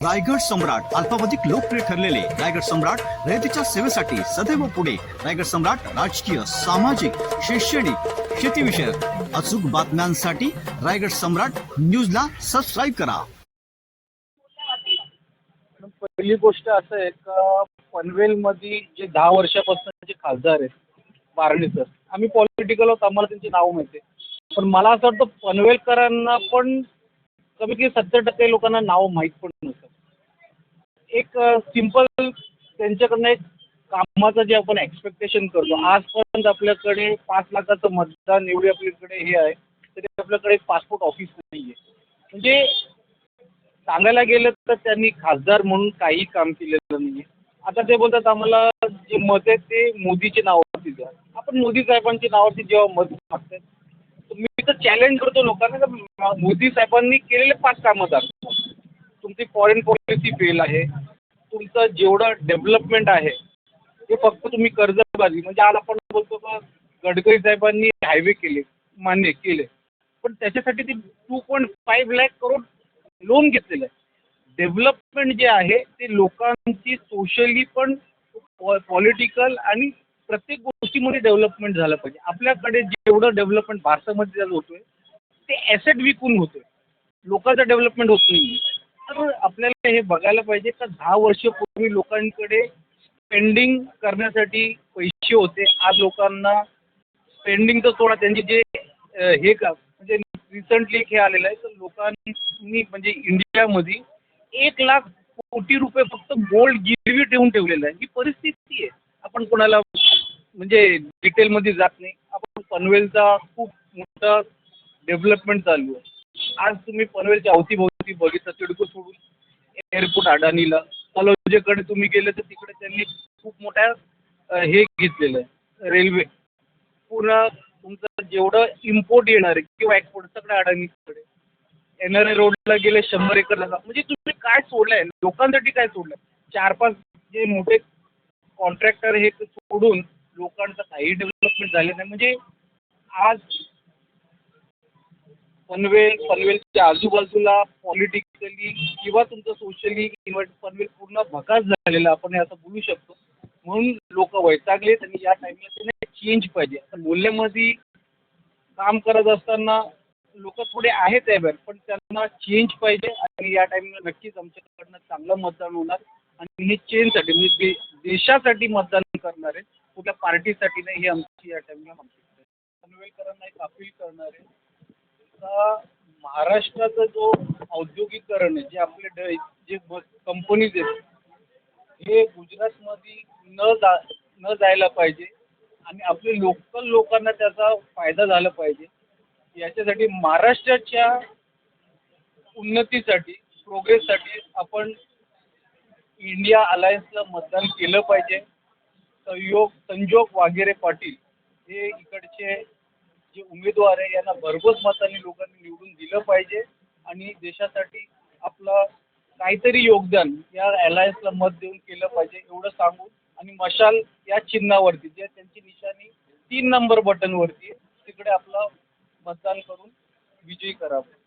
रायगड सम्राट अल्पावधिक लोकप्रिय ठरलेले रायगड सम्राट रयतेच्या सेवेसाठी सदैव पुढे. रायगड सम्राट राजकीय सामाजिक शैक्षणिक शेतीविषयक अचूक बातम्यांसाठी रायगड सम्राट न्यूजला सबस्क्राईब करा. पहिली गोष्ट असं आहे का पनवेलमध्ये जे दहा वर्षापासून जे खासदार आहेत बारणे सर आम्ही पॉलिटिकल आहोत आम्हाला त्यांची नावं माहिती पण मला असं वाटतं पनवेलकरांना पण कमी कमी सत्तर टक्के लोकांना नाव माहीत पण एक सिंपल त्यांच्याकडनं एक कामाचं जे आपण एक्सपेक्टेशन करतो. आजपर्यंत आपल्याकडे पाच लाखाचं मतदान एवढी आपल्याकडे हे आहे तरी आपल्याकडे एक पासपोर्ट ऑफिस नाही आहे म्हणजे सांगायला गेलं तर त्यांनी खासदार म्हणून काही काम केलेलं नाही आहे आता ते बोलतात आम्हाला जे मत आहे ते मोदीच्या नावावरती द्या. आपण मोदी साहेबांच्या नावावरती जेव्हा मत मागतात तर मी तर चॅलेंज करतो लोकांना का मोदी साहेबांनी केलेले पाच कामं दाखवा. तुमची फॉरेन पॉलिसी फेल आहे तुमचं जेवढं डेव्हलपमेंट आहे ते फक्त तुम्ही कर्जबाजी म्हणजे आज आपण बोलतो का गडकरी साहेबांनी हायवे केले मान्य केले पण त्याच्यासाठी ते two point five lakh crore loan घेतलेलं आहे. डेव्हलपमेंट जे आहे ते लोकांची सोशली पण पॉलिटिकल आणि प्रत्येक गोष्टीमध्ये डेव्हलपमेंट झालं पाहिजे. आपल्याकडे जेवढं डेव्हलपमेंट भारतामध्ये होतो होतोय ते ॲसेट विकून होतोय. लोकांचं डेव्हलपमेंट होत नाही तर आपल्याला हे बघायला पाहिजे का दहा वर्षापूर्वी लोकांकडे स्पेंडिंग करण्यासाठी पैसे होते. आज लोकांना स्पेंडिंगचं सोडा त्यांचे जे हे का म्हणजे रिसंटली एक हे आलेलं आहे. तर लोकांनी म्हणजे इंडियामध्ये एक लाख कोटी रुपये फक्त गोल्ड गिरवी ठेवून ठेवलेलं आहे. ही परिस्थिती आहे. आपण कोणाला म्हणजे डिटेलमध्ये जात नाही. आपण पनवेलचा खूप मोठा डेव्हलपमेंट चालू आहे. आज तुम्ही पनवेलच्या अवतीभोवती बघितलं तिडको सोडून एअरपोर्ट अडाणीला. कलोजेकडे तुम्ही गेले तर तिकडे त्यांनी खूप मोठ्या हे घेतलेलं आहे रेल्वे पूर्ण तुमचं जेवढं इम्पोर्ट येणार आहे किंवा एक्सपोर्ट सगळं अडाणीकडे. एन आर आय रोडला गेले शंभर एकर जागा. म्हणजे तुम्ही काय सोडलंय? लोकांसाठी काय सोडलंय? चार पाच जे मोठे कॉन्ट्रॅक्टर हे सोडून लोकांचं काही डेव्हलपमेंट झाले नाही. म्हणजे आज पनवेल पनवेलच्या आजूबाजूला पॉलिटिकली किंवा तुमचं सोशली किंवा पनवेल पूर्ण भकास झालेला आपण हे असं बोलू शकतो. म्हणून लोक वैतागले आणि या टाईमला त्यांना चेंज पाहिजे. आता मूल्यामध्ये काम करत असताना लोक थोडे आहेत यावर पण त्यांना चेंज पाहिजे आणि या टाईमला नक्कीच आमच्याकडनं चांगलं मतदान होणार. आणि हे चेंजसाठी म्हणजे दे देशासाठी मतदान करणार आहे. कुठल्या पार्टीसाठी नाही हे आमची या टाईमला मागणी आहे पनवेलकरांना एक अपील करणार आहे. आता महाराष्ट्राचा जो औद्योगिकरण आहे जे आपले ड जे कंपनीज आहेत हे गुजरातमध्ये न जा न जायला पाहिजे आणि आपले लोकल लोकांना त्याचा फायदा झाला पाहिजे. याच्यासाठी महाराष्ट्राच्या उन्नतीसाठी प्रोग्रेससाठी आपण इंडिया अलायन्सला मतदान केलं पाहिजे. संयोग संजोग वागेरे पाटील हे इकडचे जे उमेदवार आहे यांना भरघोस मतांनी लोकांनी निवडून दिलं पाहिजे आणि देशासाठी आपलं काहीतरी योगदान या अलायन्सला मत देऊन केलं पाहिजे एवढं सांगून आणि मशाल या चिन्हावरती जे त्यांची निशाणी तीन नंबर बटनवरती आहे तिकडे आपलं मतदान करून विजयी करावं.